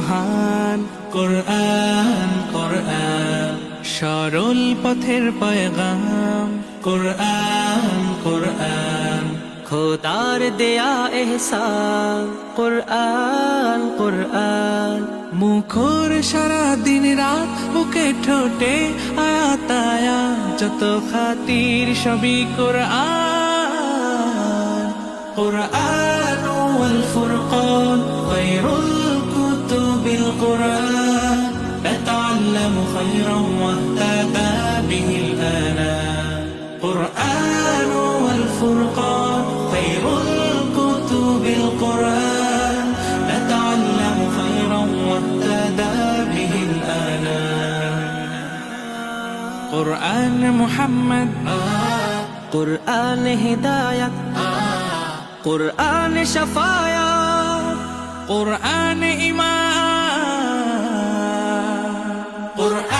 সুমহান কোরআন কোরআন সরল পথের পয়গাম কোরআন কোরআন খোদার দেয়া এহসান কোরআন কোরআন মুখর সারা দিন রাত বুকে ঠোঁটে আয়াতায়া যত খাতির সবই কোরআন قرآن والفرقان خير الكتب القرآن نتعلم خيرا وأهتدى به الآلام قرآن والفرقان خير الكتب القرآن نتعلم خيرا وأهتدى به الآلام قرآن محمد قرآن هداية قرآن شفايا قرآن إيمان. قرآن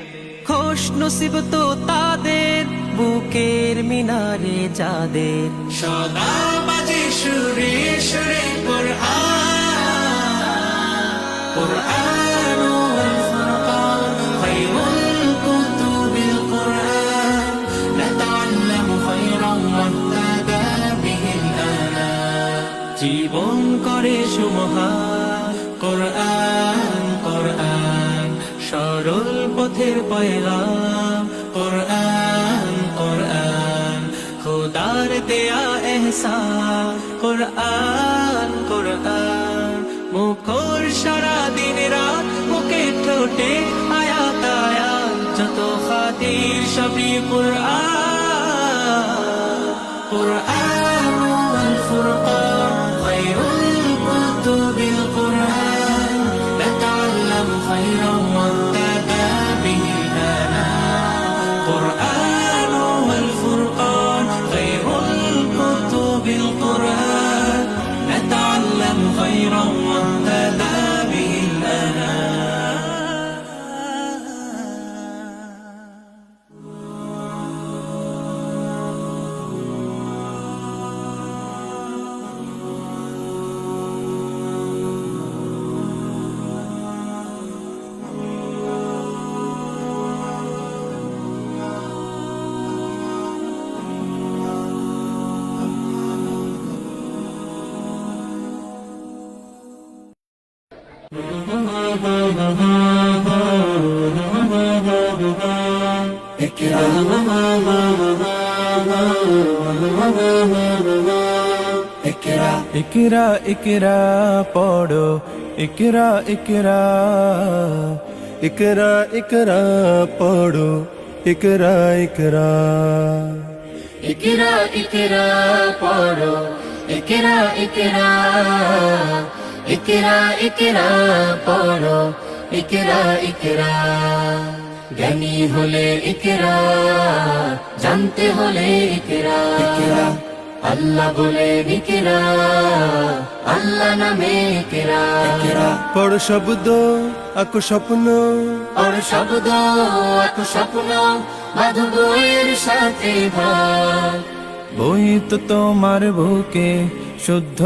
খোশ নসিব তো তাদের বুকের মিনারে যাদের। সদা পথের পয়গাম কোরআন কোরআন, খোদার দেয়া এহসান। কোরআন কোরআন, মুখর সারা দিন রাত মুখে ঠোঁটে আয়া তায়া যত খাতির সবই কোরআন। কোরআন ইকরা ইকরা, পড়ো। ইকরা ইকরা ইকরা ইকরা, পড়ো। ইকরা ইকরা। ইকরা ইকরা, পড়ো। ইকরা ইকরা ইকরা ইকরা, পড়ো। ইকরা ইকরা। জ্ঞানী হলে ইকরা, জানতে হলে ইকরা। ইকরা আল্লাহ বলে ইকরা আল্লাহ নামে ইকরা পড় শব্দ আকু স্বপ্ন। আর শব্দ এক স্বপ্ন বাধু বইয়ের সাথে ভাগ। বই তো তোমার বুকে শুদ্ধ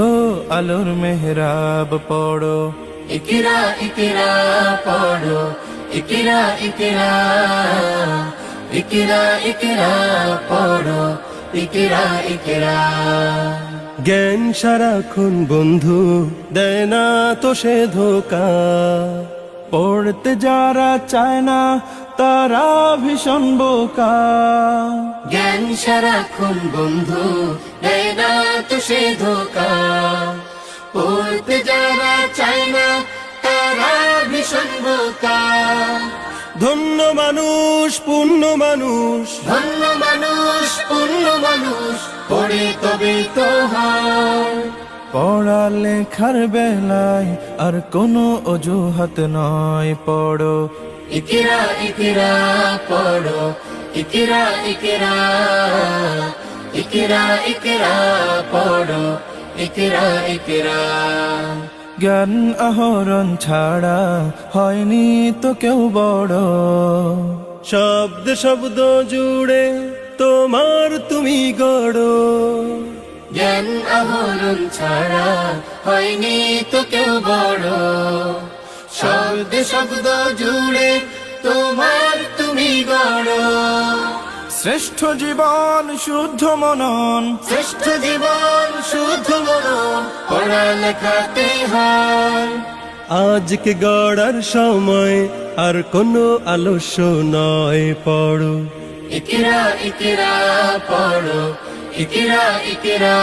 আলোর মেহরাব পড়ো। ইকরা ইকরা পড়ো। ইকরা ইকরা ইকরা ইকরা পড়ো। ইকরা ইকরা। জ্ঞান সারাক্ষণ বন্ধু দেয় না তো সে ধোকা। পড়তে যারা চায় না তারা ভীষণ বোকা। জ্ঞান সারাক্ষণ বন্ধু দেয় না তো সে ধোকা। পড়তে যারা চায় না তারা ভীষণ বোকা। ধন্য মানুষ পূর্ণ মানুষ। ধন্য মানুষ পূর্ণ মানুষ পড়ে তবে তো হয় পড়ালেখার বেলায় আর কোনো অজুহাত নয় পড়ো। ইকিরা ইকিরা পড়ো। ইকিরা ইকিরা ইকিরা ইকিরা পড়ো। ইকিরা ইকিরা। জ্ঞান আহরণ ছাড়া হয়নি তো কেউ বড়। শব্দ শব্দ জুড়ে তোমার তুমি গড়ো। জ্ঞান আহরণ ছাড়া হয়নি তো কেউ বড়। শব্দ শব্দ জুড়ে তোমার তুমি গড়। শ্রেষ্ঠ জীবন শুদ্ধ মনন। শ্রেষ্ঠ জীবন শুদ্ধ মন পড়ালেখাতে হয়। আজকে গড়ার সময় আর কোনো আলস্য নয় পড়ো। ইকিরা ইকিরা পড়ো। ইকিরা ইকিরা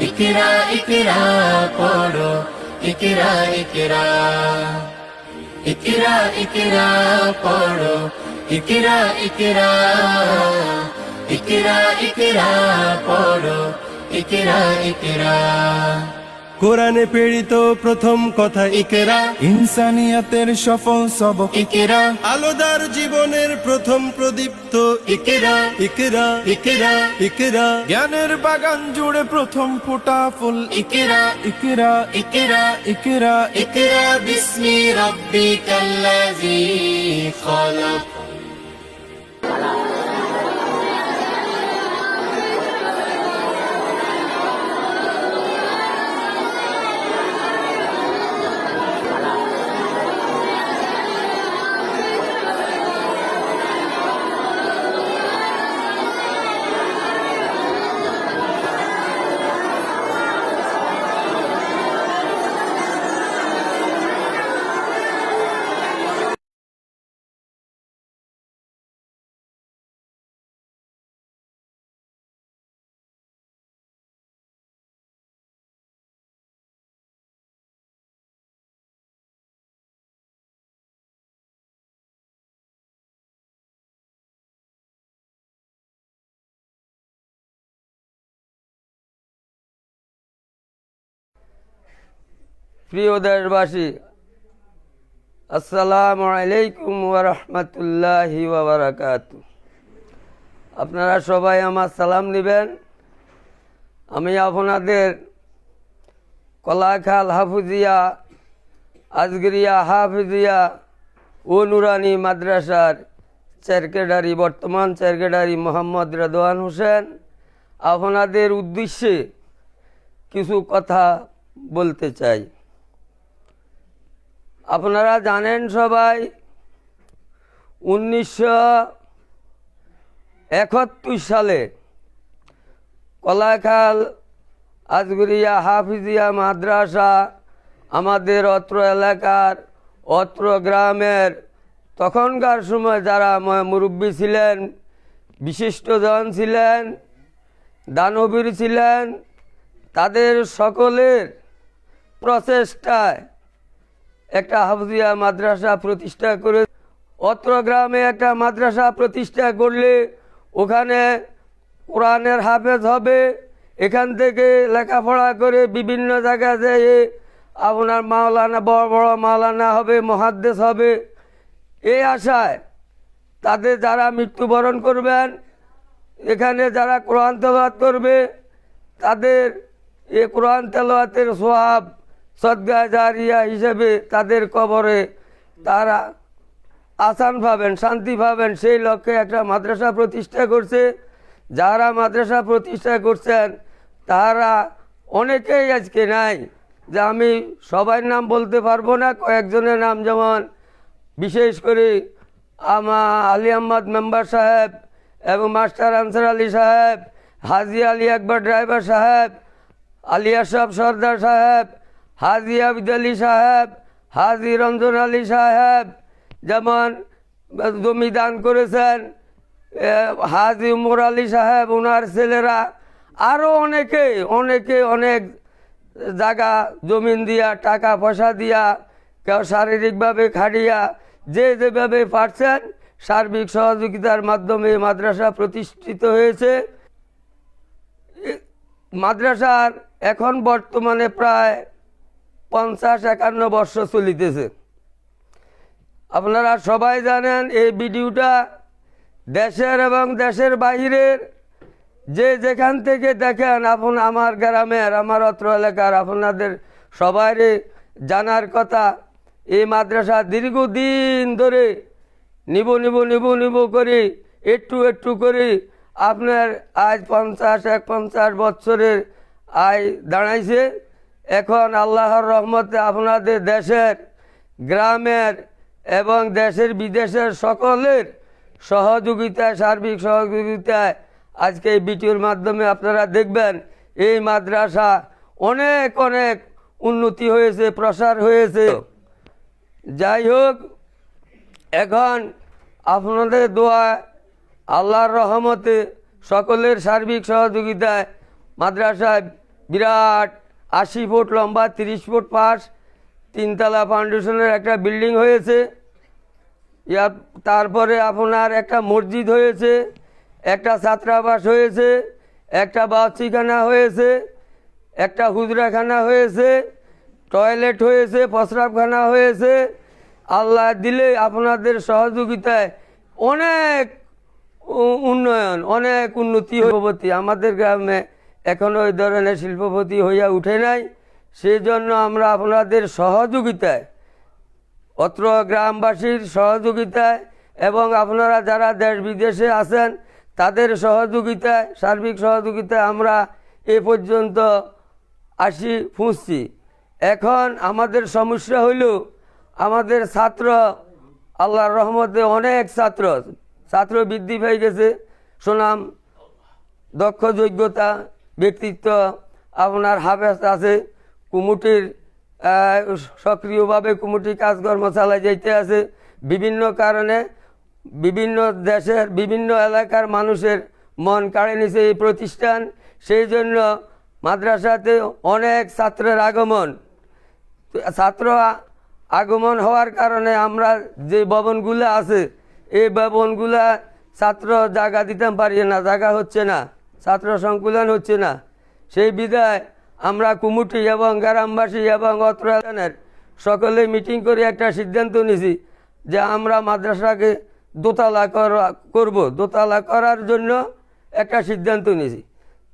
ইকিরা ইকিরা পড়ো। ইকিরা ইকিরা ইকিরা ইকিরা পড়ো। ইকেরা ইকেরা ইকেরা ইকেরা পড়ো। ইকেরা ইকেরা। কোরআনে পীড়িত প্রথম কথা ইকেরা। ইনসানিয়াতের সফল সবক ইকেরা। আলোদার জীবনের প্রথম প্রদীপ্ত ইকেরা। ইকেরা। ইকেরা। ইকেরা। জ্ঞানের বাগান জুড়ে প্রথম ফোটা ফুল ইকেরা। ইকেরা। ইকেরা। ইকেরা। ইকেরা। বিসমি রাব্বিকাল্লাযী খালাক। প্রিয় দেশবাসী, আসসালামু আলাইকুম ওরহমতুল্লাহি ওবরাকাত আপনারা সবাই আমার সালাম নেবেন। আমি আপনাদের কলাখাল হাফুজিয়া, আজগরিয়া হাফিজিয়া ও নুরানি মাদ্রাসার সেক্রেটারি, বর্তমান সেক্রেটারি মোহাম্মদ রেদওয়ান হোসেন আপনাদের উদ্দেশ্যে কিছু কথা বলতে চাই। আপনারা জানেন সবাই, উনিশশো একাত্তর সালে কলাখাল, আজগরিয়া, হাফিজিয়া মাদ্রাসা আমাদের অত্র এলাকার অত্র গ্রামের তখনকার সময় যারা মুরব্বী ছিলেন বিশিষ্টজন ছিলেন, দানবীর ছিলেন, তাদের সকলের প্রচেষ্টায় একটা হাফজিয়া মাদ্রাসা প্রতিষ্ঠা করে অত্র গ্রামে একটা মাদ্রাসা প্রতিষ্ঠা করলে ওখানে কোরআনের হাফেজ হবে। এখান থেকে লেখাপড়া করে বিভিন্ন জায়গায় যেয়ে আপনার মাওলানা, বড় বড় মাওলানা হবে, মহাদ্দেশ হবে। এই আশায় তাদের যারা মৃত্যুবরণ করবেন, এখানে যারা কোরআন তেলাওয়াত করবে, তাদের এ কোরআন তেলাওয়াতের সোয়াব সদ্গা জারিয়া হিসেবে তাদের কবরে তারা আসান পাবেন, শান্তি পাবেন। সেই লক্ষ্যে একটা মাদ্রাসা প্রতিষ্ঠা করছে। যারা মাদ্রাসা প্রতিষ্ঠা করছেন, তারা অনেকেই আজকে নাই যে আমি সবার নাম বলতে পারব না, কয়েকজনের নাম যেমন বিশেষ করে আমা আলী আহমদ মেম্বার সাহেব এবং মাস্টার আনসার আলী সাহেব, হাজি আলী আকবর ড্রাইভার সাহেব আলী আশরাফ সর্দার সাহেব হাজি আবিদ আলী সাহেব, হাজি রঞ্জন আলী সাহেব যেমন জমি দান করেছেন হাজি উমর আলী সাহেব ওনার ছেলেরা আরও অনেকে অনেকে অনেক জায়গা জমিন দিয়া, টাকা পয়সা দিয়া, কেউ শারীরিকভাবে খাটিয়া, যে যেভাবে পারছেন সার্বিক সহযোগিতার মাধ্যমে মাদ্রাসা প্রতিষ্ঠিত হয়েছে। মাদ্রাসার এখন বর্তমানে প্রায় পঞ্চাশ একান্ন বর্ষ চলিতেছে। আপনারা সবাই জানেন এই ভিডিওটা দেশের এবং দেশের বাইরের যে যেখান থেকে দেখেন আপন আমার গ্রামের, আমার অত্র এলাকার, আপনাদের সবারই জানার কথা, এই মাদ্রাসা দীর্ঘদিন ধরে নিব নিব নিব নিব করে, একটু একটু করে আপনার আজ পঞ্চাশ, এক পঞ্চাশ বছরের আয় দাঁড়াইছে। এখন আল্লাহর রহমতে আপনাদের দেশের, গ্রামের এবং দেশের বিদেশের সকলের সহযোগিতায়, সার্বিক সহযোগিতায় আজকে এই ভিডিওর মাধ্যমে আপনারা দেখবেন এই মাদ্রাসা অনেক অনেক উন্নতি হয়েছে, প্রসার হয়েছে। যাই হোক, এখন আপনাদের দোয়া আল্লাহর রহমতে সকলের সার্বিক সহযোগিতায় মাদ্রাসায় বিরাট আশি ফুট লম্বা, তিরিশ ফুট পাশ, তিনতলা ফাউন্ডেশনের একটা বিল্ডিং হয়েছে। তারপরে আপনার একটা মসজিদ হয়েছে, একটা ছাত্রাবাস হয়েছে, একটা বাচ্চিখানা হয়েছে, একটা হুজরাখানা হয়েছে টয়লেট হয়েছে, প্রস্রাবখানা হয়েছে। আল্লাহ দিলে আপনাদের সহযোগিতায় অনেক উন্নয়ন, অনেক উন্নতি শিল্পপতি আমাদের গ্রামে এখনও ওই ধরনের শিল্পপতি হইয়া উঠে নাই। সেই জন্য আমরা আপনাদের সহযোগিতায়, অত্র গ্রামবাসীর সহযোগিতায় এবং আপনারা যারা দেশ বিদেশে আছেন, তাদের সহযোগিতায়, সার্বিক সহযোগিতায় আমরা এ পর্যন্ত আসি ফুঁসছি এখন আমাদের সমস্যা হইল, আমাদের ছাত্র, আল্লাহর রহমতে অনেক ছাত্র ছাত্র বৃদ্ধি পেয়ে গেছে। সুনাম, দক্ষ, যোগ্যতা ব্যক্তিত্ব আপনার হাফেজ আছে, কুমুটির সক্রিয়ভাবে কুমুটি কাজকর্ম চালাই যাইতে আছে। বিভিন্ন কারণে বিভিন্ন দেশের, বিভিন্ন এলাকার মানুষের মন কাড়ে নিছে এই প্রতিষ্ঠান। সেই জন্য মাদ্রাসাতে অনেক ছাত্রের আগমন। ছাত্র আগমন হওয়ার কারণে আমরা যে ভবনগুলো আছে, এই ভবনগুলা ছাত্র জায়গা দিতে পারি না, জায়গা হচ্ছে না। ছাত্র সংকুলন হচ্ছে না। সেই বিদায় আমরা কুমুটি এবং গ্রামবাসী এবং অত্র এলাকার সকলে মিটিং করে একটা সিদ্ধান্ত নিছি যে আমরা মাদ্রাসাকে দোতলা করা- করব। দোতলা করার জন্য একটা সিদ্ধান্ত নিছি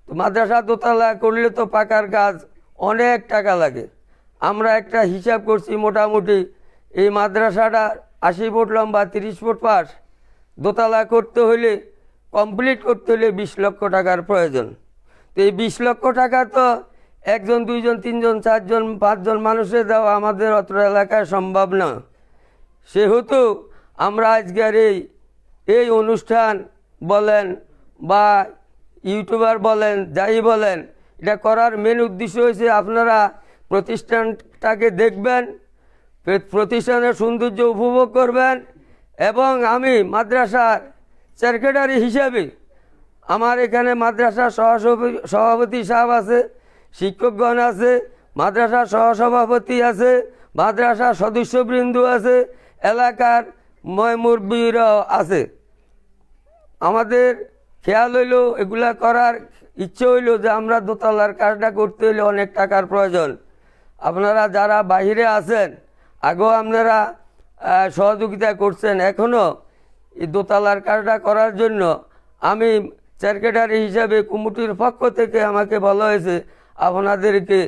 তো মাদ্রাসা দোতলা করলে তো পাকার কাজ অনেক টাকা লাগে। আমরা একটা হিসাব করছি মোটামুটি এই মাদ্রাসাটা আশি ফুট লম্বা, তিরিশ ফুট পাশ। দোতলা করতে হলে কমপ্লিট করতে হলে বিশ লক্ষ টাকার প্রয়োজন। তো এই বিশ লক্ষ টাকা তো একজন, দুইজন, তিনজন, চারজন, পাঁচজন মানুষের দেওয়া আমাদের অত্র এলাকায় সম্ভব না। সেহেতু আমরা আজকের এই এই অনুষ্ঠান বলেন বা ইউটিউবার বলেন, যাই বলেন, এটা করার মেন উদ্দেশ্য হয়েছে আপনারা প্রতিষ্ঠানটাকে দেখবেন, প্রতিষ্ঠানের সৌন্দর্য উপভোগ করবেন এবং আমি মাদ্রাসার সেক্রেটারি হিসেবে। আমার এখানে মাদ্রাসার সহসভাপতি সভাপতি সাহেব আছে, শিক্ষকগণ আছে মাদ্রাসার সহসভাপতি আছে মাদ্রাসার সদস্যবৃন্দ আছে, এলাকার ময় আছে। আমাদের খেয়াল হইল, এগুলা করার ইচ্ছে হইল যে আমরা দোতলার কাজটা করতে হইলে অনেক টাকার প্রয়োজন। আপনারা যারা বাইরে আছেন, আগেও আপনারা সহযোগিতা করছেন এখনও এই দোতলার কাজটা করার জন্য আমি সেক্রেটারি হিসাবে কুমুটির পক্ষ থেকে আমাকে বলা হয়েছে আপনাদেরকে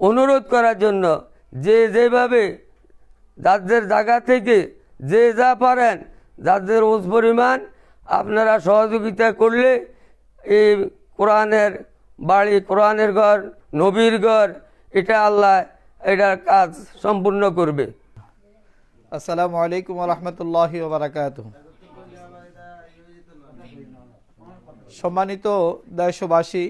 অনুরোধ করার জন্য যে যেভাবে যাদের জায়গা থেকে যে যা পারেন, যাদের ওজ পরিমাণ আপনারা সহযোগিতা করলে এই কোরআনের বাড়ি, কোরআনের ঘর, নবীর ঘর, এটা আল্লাহ এটার কাজ সম্পূর্ণ করবে। আসসালামু আলাইকুম রহমতুল্লাহ বারাকাত সম্মানিত দেশবাসী,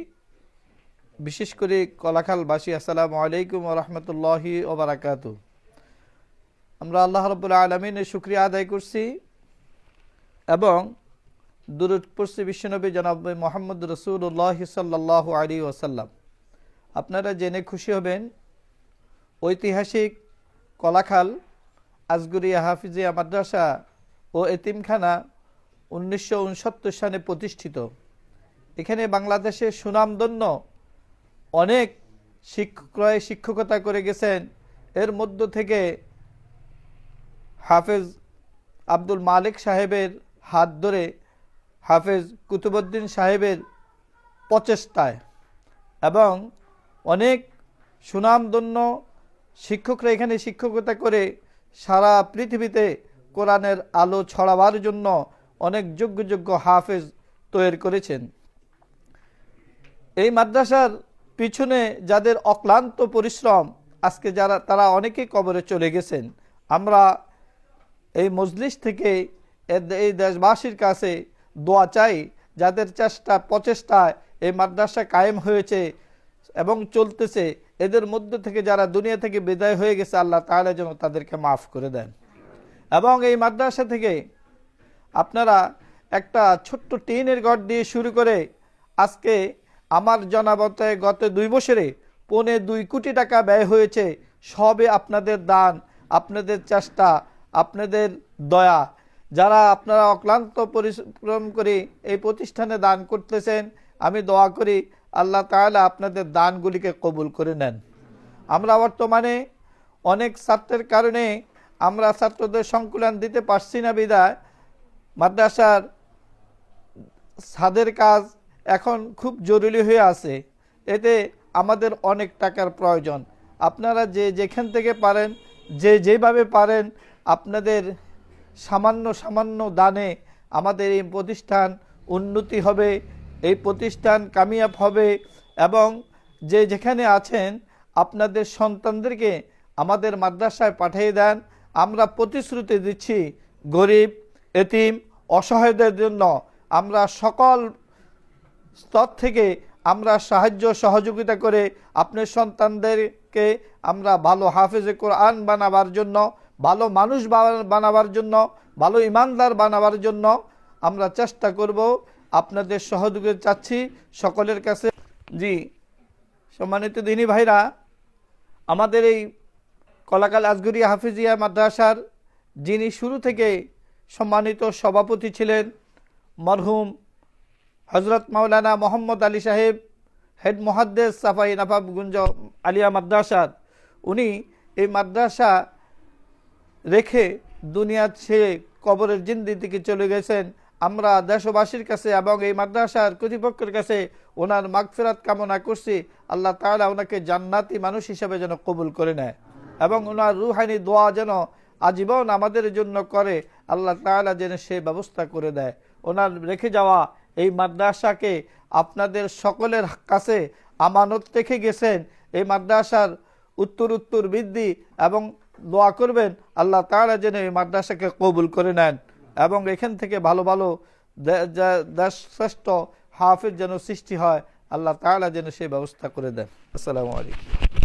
বিশেষ করে কলাখালবাসী, আসসালামু আলাইকুম রহমতুল্লাহি ওবরাকাত আমরা আল্লাহ রবুল্লা আলমিনের শুক্রিয়া আদায় করছি এবং দুরুদ বিশ্বনবী জনাব মোহাম্মদ রসুল্লাহ সাল্লাহ আলী ওসাল্লাম আপনারা জেনে খুশি হবেন, ঐতিহাসিক কলাখাল আজগুরিয়া হাফিজিয়া মাদ্রাসা ও এতিমখানা উনিশশো উনসত্তর সালে প্রতিষ্ঠিত। এখানে বাংলাদেশের সুনামধন্য অনেক শিক্ষকরাই শিক্ষকতা করে গেছেন। এর মধ্য থেকে হাফেজ আব্দুল মালিক সাহেবের হাত ধরে হাফেজ কুতুবুদ্দিন সাহেবের প্রচেষ্টায় এবং অনেক সুনামধন্য শিক্ষকরা এখানে শিক্ষকতা করে সারা পৃথিবীতে কোরআনের আলো ছড়াবার জন্য অনেক যোগ্য যোগ্য হাফেজ তৈরি করেছেন। এই মাদ্রাসার পিছনে যাদের অক্লান্ত পরিশ্রম, আজকে যারা, তারা অনেকেই কবরে চলে গেছেন। আমরা এই মজলিস থেকে এই দেশবাসীর কাছে দোয়া চাই, যাদের চেষ্টা, প্রচেষ্টায় এই মাদ্রাসা কায়েম হয়েছে এবং চলতেছে, এদের মধ্য থেকে যারা দুনিয়া থেকে বিদায় হয়ে গেছে, আল্লাহ তাহলে যেন তাদেরকে মাফ করে দেন। এবং এই মাদ্রাসা থেকে আপনারা একটা ছোট্ট টিনের ঘর দিয়ে শুরু করে আজকে আমার জানাবতে গত দুই বছরে পৌনে দুই কোটি টাকা ব্যয় হয়েছে। সবে আপনাদের দান, আপনাদের চেষ্টা, আপনাদের দয়া। যারা আপনারা অক্লান্ত পরিশ্রম করে এই প্রতিষ্ঠানে দান করতেছেন, আমি দোয়া করি আল্লাহ তাআলা আপনাদের দানগুলিকে কবুল করে নেন। আমরা বর্তমানে অনেক ছাত্রের কারণে আমরা ছাত্রদের সংকুলন দিতে পারছি না বিদায় মাদ্রাসার ছাদের কাজ এখন খুব জরুরি হয়ে আছে। এতে আমাদের অনেক টাকার প্রয়োজন। আপনারা যে যেখান থেকে পারেন, যে যেভাবে পারেন, আপনাদের সামান্য সামান্য দানে আমাদের এই প্রতিষ্ঠান উন্নতি হবে, এই প্রতিষ্ঠান কামিয়াব হবে এবং যে যেখানে আছেন, আপনাদের সন্তানদেরকে আমাদের মাদ্রাসায় পাঠিয়ে দেন। আমরা প্রতিশ্রুতি দিচ্ছি গরিব, এতিম, অসহায়দের জন্য। আমরা সকল স্তর থেকে আমরা সাহায্য, সহযোগিতা করে আপনার সন্তানদেরকে আমরা ভালো হাফেজে কোরআন বানাবার জন্য, ভালো মানুষ বানাবার জন্য, ভালো ইমানদার বানাবার জন্য আমরা চেষ্টা করব। আপনাদের সহযোগিতা চাচ্ছি সকলের কাছে। জি, সম্মানিত দিনী ভাইরা, আমাদের এই কলাকাল আজগরিয়া হাফিজিয়া মাদ্রাসার যিনি শুরু থেকে সম্মানিত সভাপতি ছিলেন, মরহুম হজরত মাওলানা মোহাম্মদ আলী সাহেব, হেড মহাদ্দেস সাফাই নাফাবগুঞ্জ আলিয়া মাদ্রাসার উনি এই মাদ্রাসা রেখে দুনিয়া ছেড়ে কবরের জিন্দি থেকে চলে গেছেন। আমরা দেশবাসীর কাছে এবং এই মাদ্রাসার কর্তৃপক্ষের কাছে ওনার মাগফিরাত কামনা করছি। আল্লাহ তাআলা ওনাকে জান্নাতি মানুষ হিসেবে যেন কবুল করে নেয় এবং ওনার রুহানি দোয়া যেন আজীবন আমাদের জন্য করে। আল্লাহ তাআলা যেন সে ব্যবস্থা করে দেয়। ওনার রেখে যাওয়া এই মাদ্রাসাকে আপনাদের সকলের কাছে আমানত রেখে গেছেন। এই মাদ্রাসার উত্তর উত্তর বৃদ্ধি এবং দোয়া করবেন, আল্লাহ তাআলা যেন এই মাদ্রাসাকে কবুল করে নেন এবং এখান থেকে ভালো ভালো শ্রেষ্ঠ হাফিজ যেন সৃষ্টি হয়, আল্লাহ তাআলা যেন সেই ব্যবস্থা করে দেন। আসসালামু আলাইকুম।